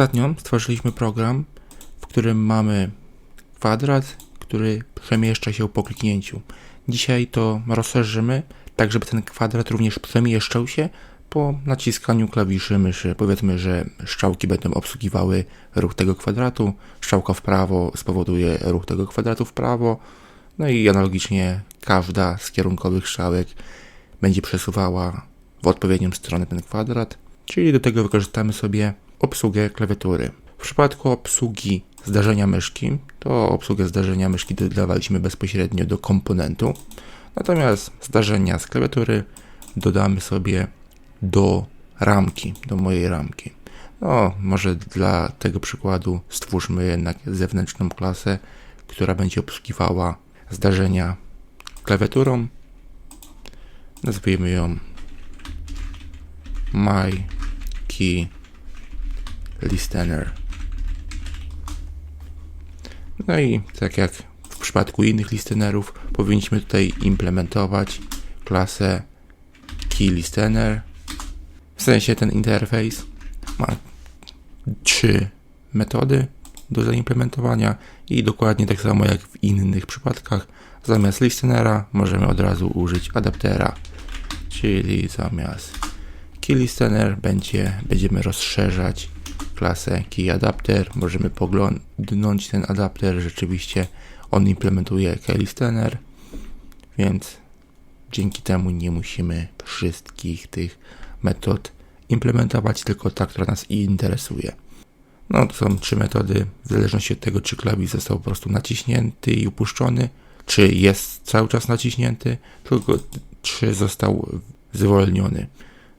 Ostatnio stworzyliśmy program, w którym mamy kwadrat, który przemieszcza się po kliknięciu. Dzisiaj to rozszerzymy, tak żeby ten kwadrat również przemieszczał się po naciskaniu klawiszy myszy. Powiedzmy, że strzałki będą obsługiwały ruch tego kwadratu, strzałka w prawo spowoduje ruch tego kwadratu w prawo, no i analogicznie każda z kierunkowych strzałek będzie przesuwała w odpowiednią stronę ten kwadrat, czyli do tego wykorzystamy sobie obsługę klawiatury. W przypadku obsługi zdarzenia myszki, to obsługę zdarzenia myszki dodawaliśmy bezpośrednio do komponentu, natomiast zdarzenia z klawiatury dodamy sobie do ramki, do mojej ramki. No, może dla tego przykładu stwórzmy jednak zewnętrzną klasę, która będzie obsługiwała zdarzenia klawiaturą. Nazwijmy ją My Listener. No i tak jak w przypadku innych listenerów, powinniśmy tutaj implementować klasę Key Listener. W sensie ten interfejs ma trzy metody do zaimplementowania i dokładnie tak samo jak w innych przypadkach zamiast listenera możemy od razu użyć adaptera czyli zamiast key listener będzie, będziemy rozszerzać klasę key adapter możemy poglądnąć ten adapter rzeczywiście on implementuje key listener więc dzięki temu nie musimy wszystkich tych metod implementować tylko ta, która nas interesuje no to są trzy metody, w zależności od tego, czy klawisz został po prostu naciśnięty i upuszczony, czy jest cały czas naciśnięty, tylko czy został zwolniony.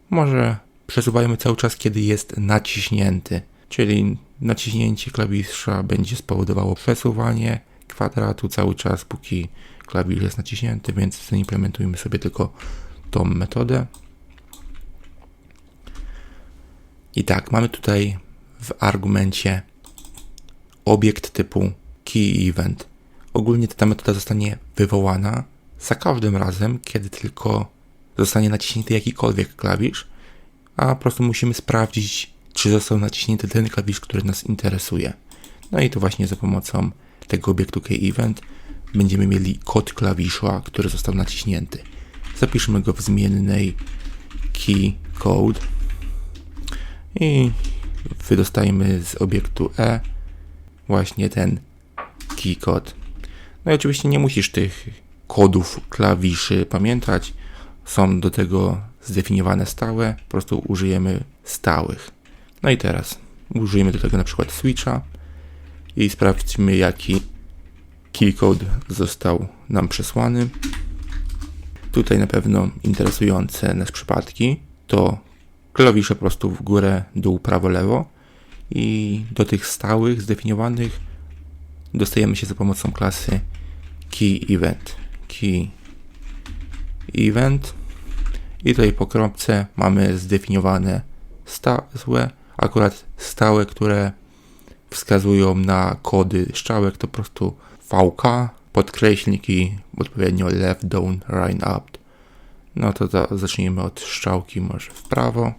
Może przesuwajmy cały czas, kiedy jest naciśnięty, czyli naciśnięcie klawisza będzie spowodowało przesuwanie kwadratu cały czas, póki klawisz jest naciśnięty, więc zaimplementujmy sobie tylko tą metodę. I tak, mamy tutaj w argumencie obiekt typu key event. Ogólnie ta metoda zostanie wywołana za każdym razem, kiedy tylko zostanie naciśnięty jakikolwiek klawisz, a po prostu musimy sprawdzić, czy został naciśnięty ten klawisz, który nas interesuje. No i to właśnie za pomocą tego obiektu keyEvent będziemy mieli kod klawisza, który został naciśnięty. Zapiszmy go w zmiennej key code i wydostajemy z obiektu E właśnie ten key code. No i oczywiście nie musisz tych kodów klawiszy pamiętać. Są do tego zdefiniowane stałe, po prostu użyjemy stałych. No i teraz użyjemy do tego na przykład switcha i sprawdźmy jaki key code został nam przesłany. Tutaj na pewno interesujące nas przypadki to klawisze prostu w górę, dół, prawo, lewo i do tych stałych, zdefiniowanych dostajemy się za pomocą klasy key event. Key event i tutaj po kropce mamy zdefiniowane stałe, akurat stałe, które wskazują na kody strzałek to po prostu VK, podkreślniki odpowiednio left, down, right, up. No to, to zacznijmy od strzałki może w prawo.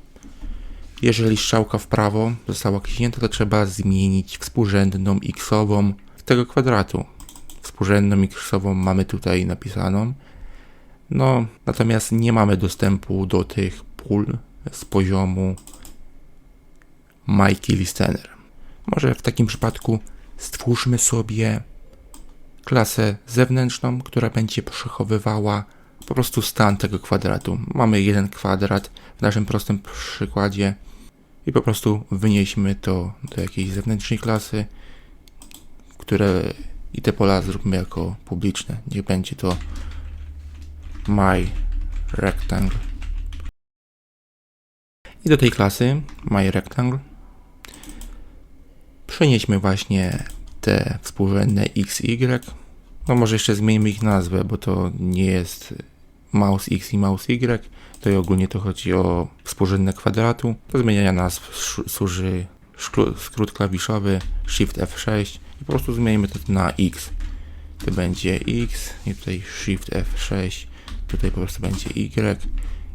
Jeżeli strzałka w prawo została kliknięta, to trzeba zmienić współrzędną x-ową tego kwadratu. Współrzędną x-ową mamy tutaj napisaną. No, natomiast nie mamy dostępu do tych pól z poziomu Mikey Listener. Może w takim przypadku stwórzmy sobie klasę zewnętrzną, która będzie przechowywała po prostu stan tego kwadratu. Mamy jeden kwadrat w naszym prostym przykładzie i po prostu wynieśmy to do jakiejś zewnętrznej klasy, które i te pola zróbmy jako publiczne. Niech będzie to my rectangle. I do tej klasy my rectangle przenieśmy właśnie te współrzędne x, y. No może jeszcze zmienimy ich nazwę, bo to nie jest mouse x i mouse y, i ogólnie to chodzi o współrzędne kwadratu. Do zmieniania nazw służy skrót klawiszowy Shift F6 i po prostu zmienimy to na X. To będzie X i tutaj Shift F6, tutaj po prostu będzie Y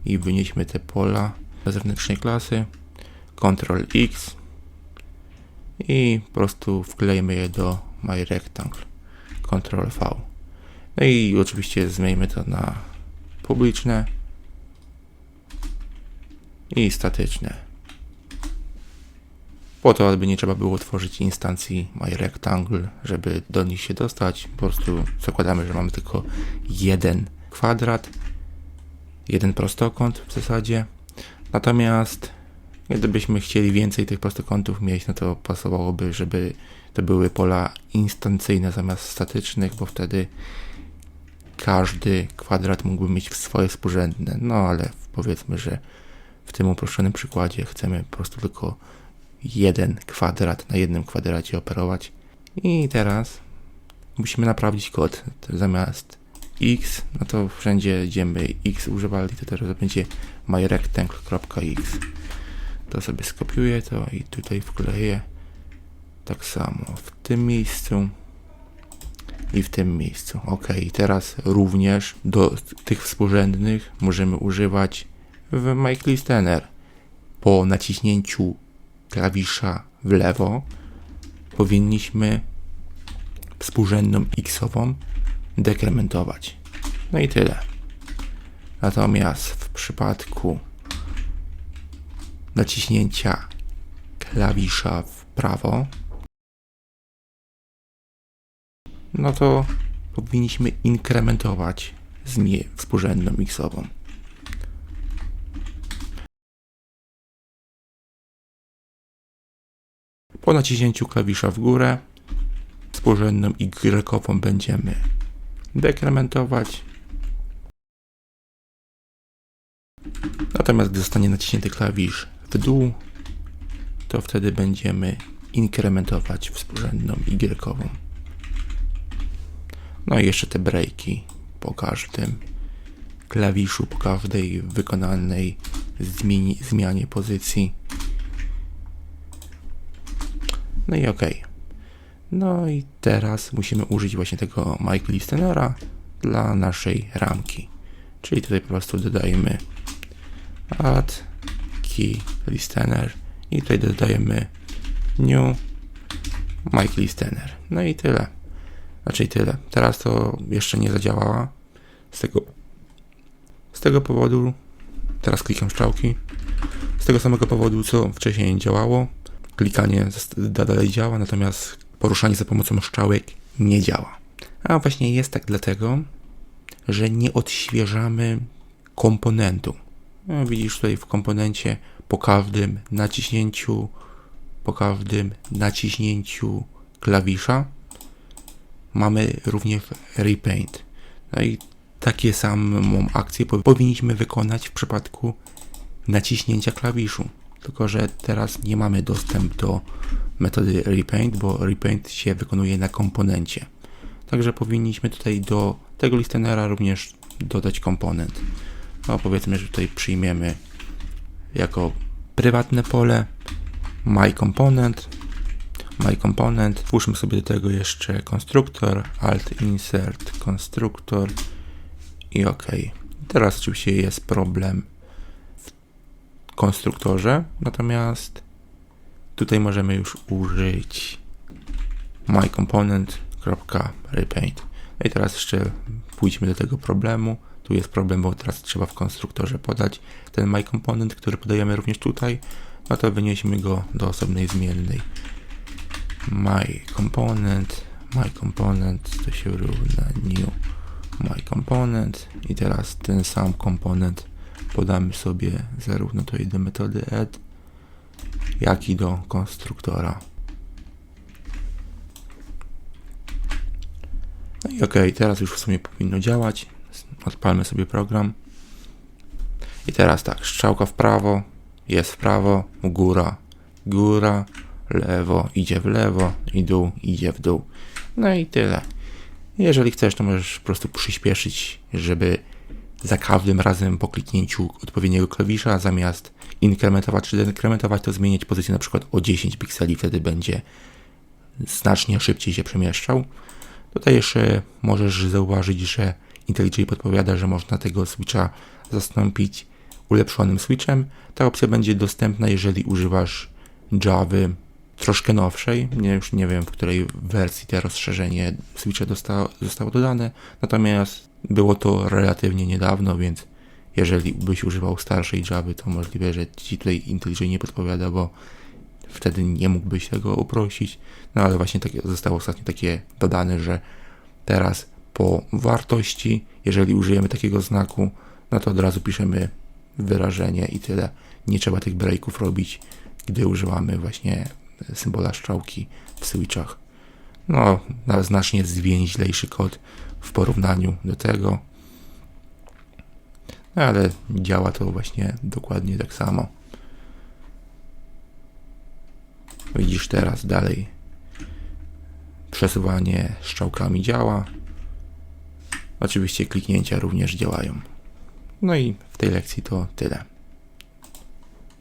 i wynieśmy te pola zewnętrznej klasy. Ctrl X i po prostu wklejmy je do MyRectangle. Ctrl V. No i oczywiście zmieńmy to na publiczne i statyczne. Po to, aby nie trzeba było tworzyć instancji MyRectangle, żeby do nich się dostać. Po prostu zakładamy, że mamy tylko jeden kwadrat, jeden prostokąt w zasadzie. Natomiast gdybyśmy chcieli więcej tych prostokątów mieć, no to pasowałoby, żeby to były pola instancyjne zamiast statycznych, bo wtedy każdy kwadrat mógłby mieć swoje współrzędne. No ale powiedzmy, że w tym uproszczonym przykładzie chcemy po prostu tylko jeden kwadrat na jednym kwadracie operować. I teraz musimy naprawić kod. Zamiast x, no to wszędzie, gdzie my x używali, to teraz będzie myrectangle.x. To sobie skopiuję to i tutaj wkleję. Tak samo w tym miejscu i w tym miejscu. Ok, teraz również do tych współrzędnych możemy używać w MyClistener. Po naciśnięciu klawisza w lewo powinniśmy współrzędną x-ową dekrementować. No i tyle. Natomiast w przypadku naciśnięcia klawisza w prawo, no to powinniśmy inkrementować z niej współrzędną x-ową. Po naciśnięciu klawisza w górę współrzędną y będziemy dekrementować. Natomiast gdy zostanie naciśnięty klawisz w dół, to wtedy będziemy inkrementować współrzędną y. No i jeszcze te breaki po każdym klawiszu, po każdej wykonanej zmianie pozycji. No i ok. No i teraz musimy użyć właśnie tego Mike Listenera dla naszej ramki. Czyli tutaj po prostu dodajemy add listener i tutaj dodajemy new Mike Listener. No i tyle. Znaczy tyle. Teraz to jeszcze nie zadziałała. Z tego, z tego powodu, teraz klikam strzałki. Z tego samego powodu, co wcześniej nie działało. Klikanie dalej działa, natomiast poruszanie za pomocą strzałek nie działa. A właśnie jest tak dlatego, że nie odświeżamy komponentu. No, widzisz tutaj w komponencie po każdym naciśnięciu, po każdym naciśnięciu klawisza mamy również repaint. No i takie samą akcję powinniśmy wykonać w przypadku naciśnięcia klawiszu. Tylko, że teraz nie mamy dostęp do metody repaint, bo repaint się wykonuje na komponencie. Także powinniśmy tutaj do tego listenera również dodać komponent. No powiedzmy, że tutaj przyjmiemy jako prywatne pole my component my component. Włóżmy sobie do tego jeszcze konstruktor, alt insert konstruktor i OK. Teraz oczywiście jest problem w konstruktorze, natomiast tutaj możemy już użyć myComponent.repaint. No i teraz jeszcze pójdźmy do tego problemu. Tu jest problem, bo teraz trzeba w konstruktorze podać ten myComponent, który podajemy również tutaj. No to wynieśmy go do osobnej zmiennej my component, my component to się równa new my component i teraz ten sam komponent podamy sobie zarówno tutaj do metody add, jak i do konstruktora. No i ok, teraz już w sumie powinno działać. Odpalmy sobie program. I teraz tak, strzałka w prawo, jest w prawo, góra, góra, lewo idzie w lewo i dół idzie w dół. No i tyle. Jeżeli chcesz, to możesz po prostu przyspieszyć, żeby za każdym razem po kliknięciu odpowiedniego klawisza zamiast inkrementować czy dekrementować, to zmieniać pozycję na przykład o 10 pikseli, wtedy będzie znacznie szybciej się przemieszczał. Tutaj jeszcze możesz zauważyć, że IntelliJ podpowiada, że można tego switcha zastąpić ulepszonym switchem. Ta opcja będzie dostępna, jeżeli używasz Java troszkę nowszej. Nie, już nie wiem, w której wersji to rozszerzenie Switcha zostało dodane. Natomiast było to relatywnie niedawno, więc jeżeli byś używał starszej Java, to możliwe, że ci tutaj IntelliJ nie podpowiada, bo wtedy nie mógłbyś tego uprościć. No ale właśnie takie, zostało ostatnio takie dodane, że teraz po wartości, jeżeli użyjemy takiego znaku, no to od razu piszemy wyrażenie i tyle. Nie trzeba tych breaków robić, gdy używamy właśnie symbola strzałki w switchach. No, na znacznie zwięźlejszy kod w porównaniu do tego. No, ale działa to właśnie dokładnie tak samo. Widzisz teraz dalej. Przesuwanie strzałkami działa. Oczywiście kliknięcia również działają. No i w tej lekcji to tyle.